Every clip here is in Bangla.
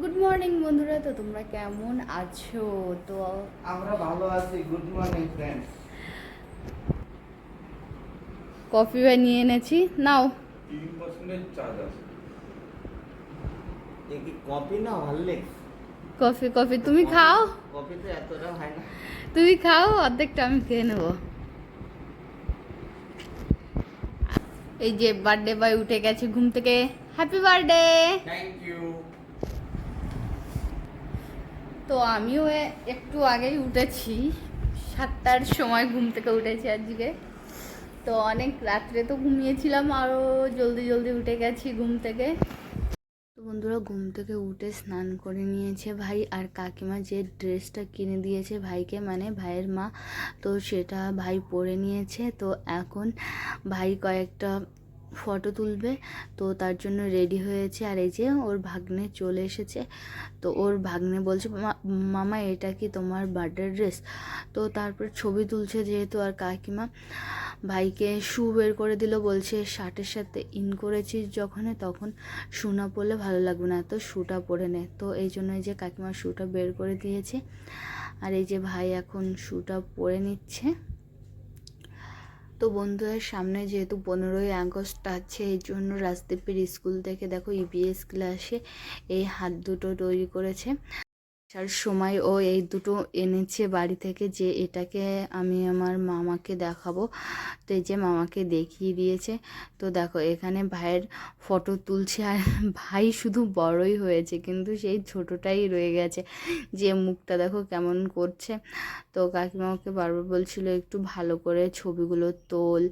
গুড মর্নিং বন্ধুরা তো তোমরা কেমন আছো? তো আমরা ভালো আছি গুড মর্নিং ফ্রেন্ডস কফি বানিয়ে এনেছি নাও। তিন পার্সেন্টের চার্জ আছে। এ কি কপি না হরলিক্স কফি কফি তুমি খাও। কপি তো এতটা হয় না। তুমি খাও অর্ধেকটা আমি খেয়ে নেব। এই যে বার্থডে বয় উঠে গেছে ঘুম থেকে। হ্যাপি বার্থডে থ্যাংক ইউ তো আমিও একটু আগেই উঠেছি। সাতটার সময় ঘুম থেকে উঠেছি আজকে। তো অনেক রাত্রে তো ঘুমিয়েছিলাম আরও জলদি জলদি উঠে গেছি ঘুম থেকে। তো বন্ধুরা, ঘুম থেকে উঠে স্নান করে নিয়েছে ভাই, আর কাকিমা যে ড্রেসটা কিনে দিয়েছে ভাইকে মানে ভাইয়ের মা, তো সেটা ভাই পরে নিয়েছে। তো এখন ভাই কয়েকটা ফটো তুলবে। তো তার জন্য রেডি হয়েছে। আর এই যে ওর ভাগ্নে চলে এসেছে। তো ওর ভাগ্নে বলছে, "মা- মামা, এটা কি তোমার বার্থডে ড্রেস তো তারপর ছবি তুলছে যেহেতু আর কাকিমা। ভাইকে শু বের করে দিল। বলছে, শার্টের সাথে ইন করেছিস যখন তখন শু না পরলে ভালো লাগবে না। তো শুটা পরে নে। তো এই জন্য যে কাকিমা শুটা বের করে দিয়েছে। আর এই যে ভাই এখন শুটা পরে নিচ্ছে। তো বন্ধুদের সামনে যেহেতু পনেরোই আগস্ট আছে, এই জন্য রাজদীপের স্কুল থেকে দেখো ইবিএস ক্লাসে এই হাত দুটো তৈরি করেছে। আসার সময় ও এই দুটো এনেছে বাড়ি থেকে যে এটাকে আমি আমার মামাকে দেখাবো। তো এই যে মামাকে দেখিয়ে দিয়েছে। তো দেখো, এখানে ভাইয়ের ফটো তুলছে আর ভাই শুধু বড়ই হয়েছে, কিন্তু সেই ছোটোটাই রয়ে গেছে। যে মুখটা দেখো কেমন করছে। তো কাকিমা ওকে বারবার বলছিল, একটু ভালো করে ছবিগুলো তোল।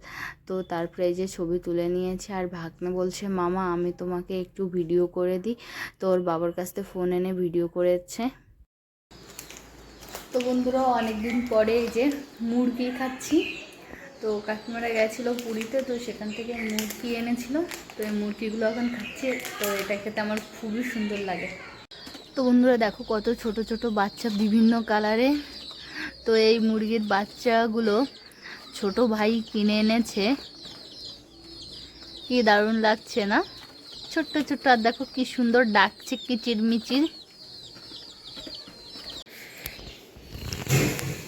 তো তারপরে এই যে ছবি তুলে নিয়েছে আর ভাগ্নে বলছে, মামা, আমি তোমাকে একটু ভিডিও করে দিই। তো ওর বাবার কাছ থেকে ফোন এনে ভিডিও করেছে। তো বন্ধুরা, অনেকদিন পরে এই যে মুরগি খাচ্ছি। তো কাকিমারা গেছিল পুরীতে, তো সেখান থেকে মুরগি এনেছিল। তো এই মুরগিগুলো এখন খাচ্ছে, তো এটা খেতে আমার খুবই সুন্দর লাগে। তো বন্ধুরা, দেখো কত ছোট ছোট বাচ্চা বিভিন্ন কালারে। তো এই মুরগির বাচ্চাগুলো ছোট ভাই কিনে এনেছে। কি দারুণ লাগছে না? ছোট্ট ছোট্ট, আর দেখো কি সুন্দর ডাকছে কিচিরমিচির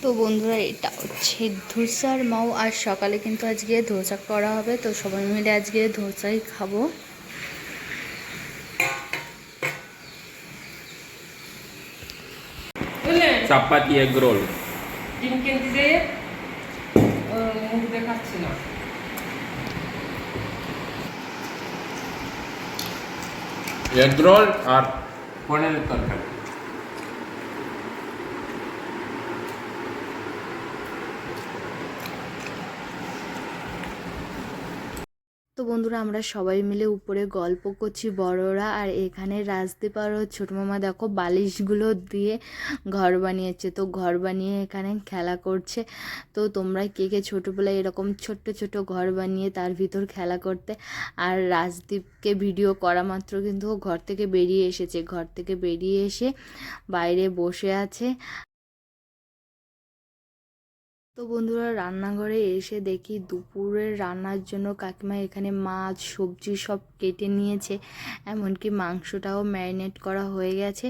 তো বন্ধুরা এটা হচ্ছে ধোসার মাও আর সকালে কিন্তু আজকে ধোসা করা হবে তো সবাই মিলে আজকে ধোসাই খাব। চাপাতি এগ রোল। ডিম কিনতে যে মুখ দেখাচ্ছি না। এগ রোল আর পনিরের তরকারি। তো বন্ধুরা, আমরা সবাই মিলে উপরে গল্প করছি বড়রা। আর এখানে রাজদীপ আর ছোটো মামা দেখো বালিশগুলো দিয়ে ঘর বানিয়েছে। তো ঘর বানিয়ে এখানে খেলা করছে। তো তোমরা কে কে ছোটোবেলায় এরকম ছোট্ট ছোট ঘর বানিয়ে তার ভিতর খেলা করতে? আর রাজদীপকে ভিডিও করা মাত্র কিন্তু ঘর থেকে বেরিয়ে এসেছে। ঘর থেকে বেরিয়ে এসে বাইরে বসে আছে। তো বন্ধুরা রান্নাঘরে এসে দেখি দুপুরের রান্নার জন্য কাকিমা এখানে মাছ, সবজি সব কেটে নিয়েছে। এমনকি মাংসটাও ম্যারিনেট করা হয়ে গেছে।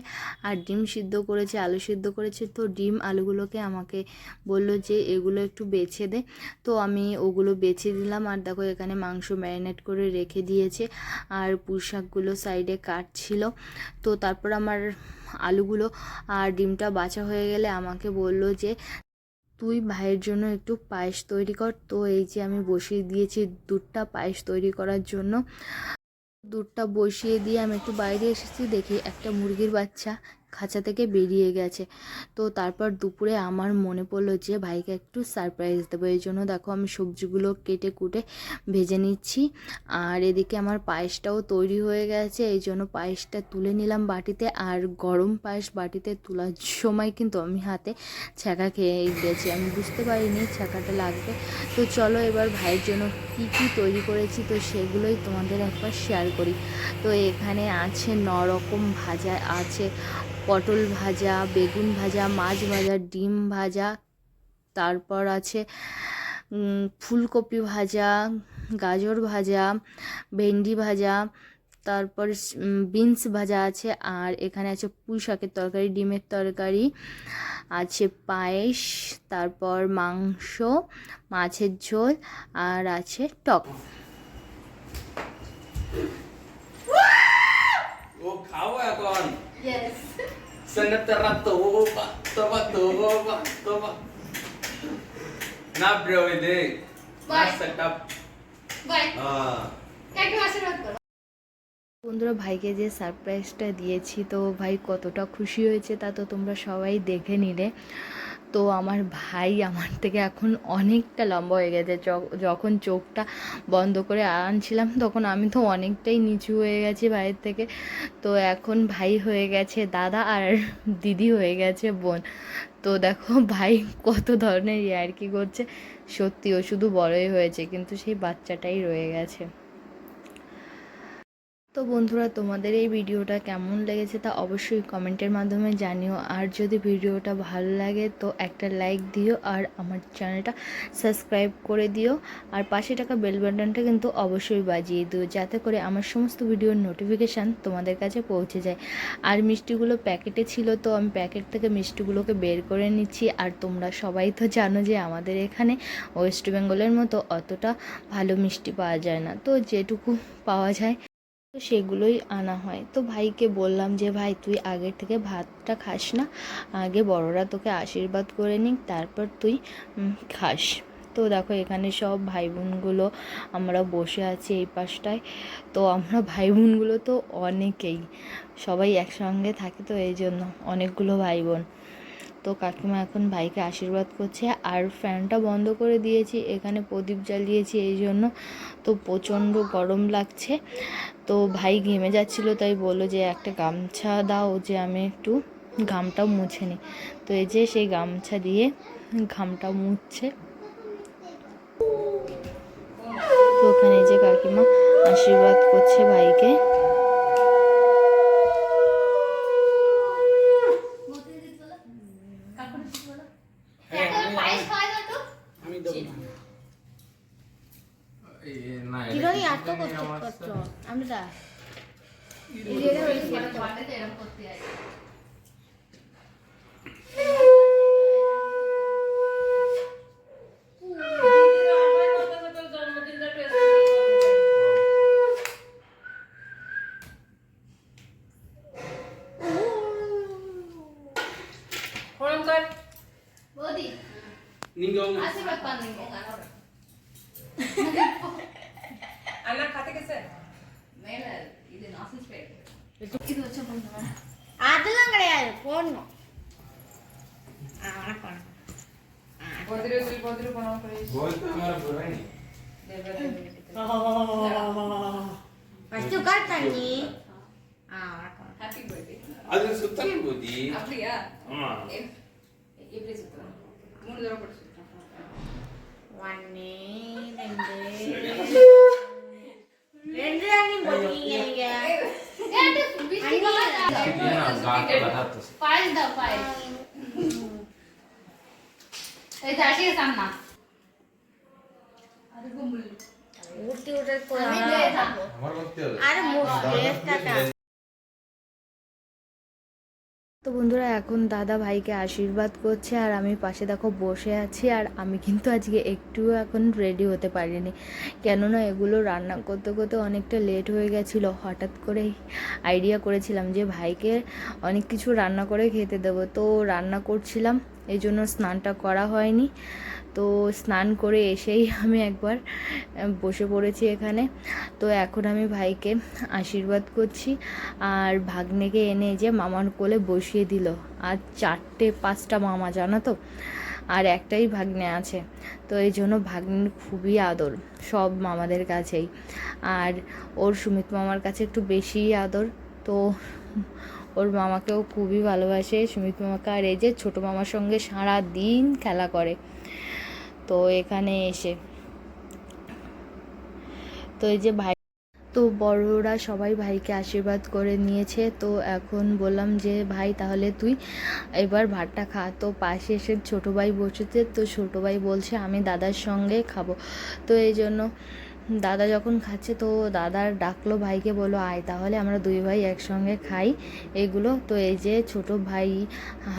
আর ডিম সিদ্ধ করেছে, আলু সিদ্ধ করেছে। তো ডিম আলুগুলোকে আমাকে বলল যে, এগুলো একটু বেছে দে। তো আমি ওগুলো বেছে দিলাম। আর দেখো, এখানে মাংস ম্যারিনেট করে রেখে দিয়েছে। আর পুঁশাকগুলো সাইডে কাটছিল। তো তারপর আমার আলুগুলো আর ডিমটা বাছা হয়ে গেলে আমাকে বলল যে তুই ভাইয়ের জন্য একটু পায়েস তৈরি কর। তো এই যে আমি বসিয়ে দিয়েছি দুধটা পায়েস তৈরি করার জন্য। দুধটা বসিয়ে দিয়ে আমি একটু বাইরে এসেছি, দেখি একটা মুরগির বাচ্চা খাঁচা থেকে বেরিয়ে গেছে। তো তারপর দুপুরে আমার মনে পড়ল যে, ভাইকে একটু সারপ্রাইজ দেবো। এই জন্য দেখো আমি সবজিগুলো কেটে কুটে ভেজে নিচ্ছি। আর এদিকে আমার পায়েসটাও তৈরি হয়ে গেছে। এই জন্য পায়েসটা তুলে নিলাম বাটিতে। আর গরম পায়েস বাটিতে তোলার সময় কিন্তু আমি হাতে ছ্যাঁকা খেয়ে গেছি। আমি বুঝতে পারিনি ছ্যাঁকাটা লাগবে। তো চলো এবার ভাইয়ের জন্য কি কি তৈরি করেছি, তো সেগুলোই তোমাদের একবার শেয়ার করি। তো এখানে আছে নরকম ভাজা আছে পটল ভাজা বেগুন ভাজা মাছ ভাজা ডিম ভাজা তারপর আছে ফুলকপি ভাজা গাজর ভাজা ভেন্ডি ভাজা তারপর বিনস ভাজা আছে আর এখানে আছে পুঁই শাকের তরকারি ডিমের তরকারি আছে পায়েস তারপর মাংস মাছের ঝোল আর আছে টক। ও খাও এখন। Senetra toba, toba, toba, toba. Na bro, ide. Na Bye. Ah. Thank setup. Ah. বন্ধুরা ভাইকে যে সারপ্রাইজটা দিয়েছি তো ভাই কতটা খুশি হয়েছে তা তো তোমরা সবাই দেখে নিলে তো আমার ভাই আমার থেকে এখন অনেকটা লম্বা হয়ে গেছে। যখন চোখটা বন্ধ করে আনছিলাম তখন আমি তো অনেকটাই নিচু হয়ে গেছি ভাইয়ের থেকে। তো এখন ভাই হয়ে গেছে দাদা আর দিদি হয়ে গেছে বোন। তো দেখো ভাই কত ধরনের ইয়ার্কি করছে। সত্যি ও শুধু বড়ই হয়েছে, কিন্তু সেই বাচ্চাটাই রয়ে গেছে। তো বন্ধুরা, তোমাদের এই ভিডিওটা কেমন লেগেছে তা অবশ্যই কমেন্টের মাধ্যমে জানিও। আর যদি ভিডিওটা ভালো লাগে তো একটা লাইক দিও আর আমার চ্যানেলটা সাবস্ক্রাইব করে দিও। আর পাশে টাকা বেল বাটনটা কিন্তু অবশ্যই বাজিয়ে দিও, যাতে করে আমার সমস্ত ভিডিওর নোটিফিকেশান তোমাদের কাছে পৌঁছে যায়। আর মিষ্টিগুলো প্যাকেটে ছিল তো আমি প্যাকেট থেকে মিষ্টিগুলোকে বের করে নিচ্ছি। আর তোমরা সবাই তো জানো যে আমাদের এখানে ওয়েস্ট বেঙ্গলের মতো অতটা ভালো মিষ্টি পাওয়া যায় না। তো যেটুকু পাওয়া যায় তো সেগুলোই আনা হয়। তো ভাইকে বললাম যে, ভাই, তুই আগের থেকে ভাতটা খাস না। আগে বড়রা তোকে আশীর্বাদ করে নিক, তারপর তুই খাস। তো দেখো, এখানে সব ভাই বোনগুলো আমরা বসে আছি এই পাশটায়। তো আমরা ভাই বোনগুলো তো অনেকেই, সবাই একসঙ্গে থাকে তো এই জন্য অনেকগুলো ভাই বোন তো কাকিমা এখন ভাইকে আশীর্বাদ করছে আর ফ্যানটা বন্ধ করে দিয়েছি, এখানে প্রদীপ জ্বালিয়েছি এই জন্য। তো প্রচণ্ড গরম লাগছে। তো ভাই ঘেমে যাচ্ছিল, তাই বলল যে একটা গামছা দাও যে আমি একটু ঘামটাও মুছে নিই। তো এই যে সেই গামছা দিয়ে ঘামটা মুছছে। তো ওখানে যে কাকিমা আশীর্বাদ করছে ভাইকে। ஆசீர்வாத் பண்ணுங்க அண்ணா கத்துக்க சார் மேல இது நாசன்ஸ் பேர் இது வச்சு பண்ணுவேன் அதெல்லாம் கிடையாது போடணும் வணக்கம் போதிரு சொல்லி போதிரு போனோம் போதிரு மேல போறேன் அது சுத்தி போதி. அப்படியா? ஆமா. எப்படி சுத்தம் மூணு தடவை วันนี้ ரெண்டு ரெண்டு அண்ணி போட்டீங்க நீங்க ফাইল দাও ফাইল এই দাসি সামনা আরে গোমুল উঠতে উঠার পর আমার করতে হবে আরে মুখ দিয়ে টাকা তো বন্ধুরা, এখন দাদা ভাইকে আশীর্বাদ করছে আর আমি পাশে দেখো বসে আছি আর আমি কিন্তু আজকে একটুও এখন রেডি হতে পারিনি। কেননা এগুলো রান্না করতে করতে অনেকটা লেট হয়ে গেছিল। হঠাৎ করেই আইডিয়া করেছিলাম যে ভাইকে অনেক কিছু রান্না করে খেতে দেবো। তো রান্না করছিলাম এই জন্য স্নানটা করা হয়নি। তো স্নান করে এসেই আমি একবার বসে পড়েছি এখানে। তো এখন আমি ভাইকে আশীর্বাদ করছি আর ভাগ্নেকে এনে যে মামার কোলে বসিয়ে দিল। আর চারটে পাঁচটা মামা, জানো তো? আর একটাই ভাগ্নে আছে। তো এই জন্য ভাগ্নের খুবই আদর, সব মামাদের কাছেই। আর ওর সুমিত মামার কাছে একটু বেশিই আদর। তো ওর মামাকেও খুবই ভালোবাসে। সুমিত মামাকে আর এই যে ছোটো মামার সঙ্গে সারা দিন খেলা করে। তো এখানে এসে। তো এই যে ভাই, তো বড়রা সবাই ভাইকে আশীর্বাদ করে নিয়েছে। তো এখন বললাম যে, ভাই, তাহলে তুই এবার ভাতটা খা। তো পাশে এসে ছোটো ভাই বসেছে। তো ছোটো ভাই বলছে, আমি দাদার সঙ্গে খাব। তো এই জন্য দাদা যখন খাচ্ছে, তো দাদার ডাকলো ভাইকে বলো আয়, তাহলে আমরা দুই ভাই একসঙ্গে খাই। এগুলো। তো এই যে ছোট ভাই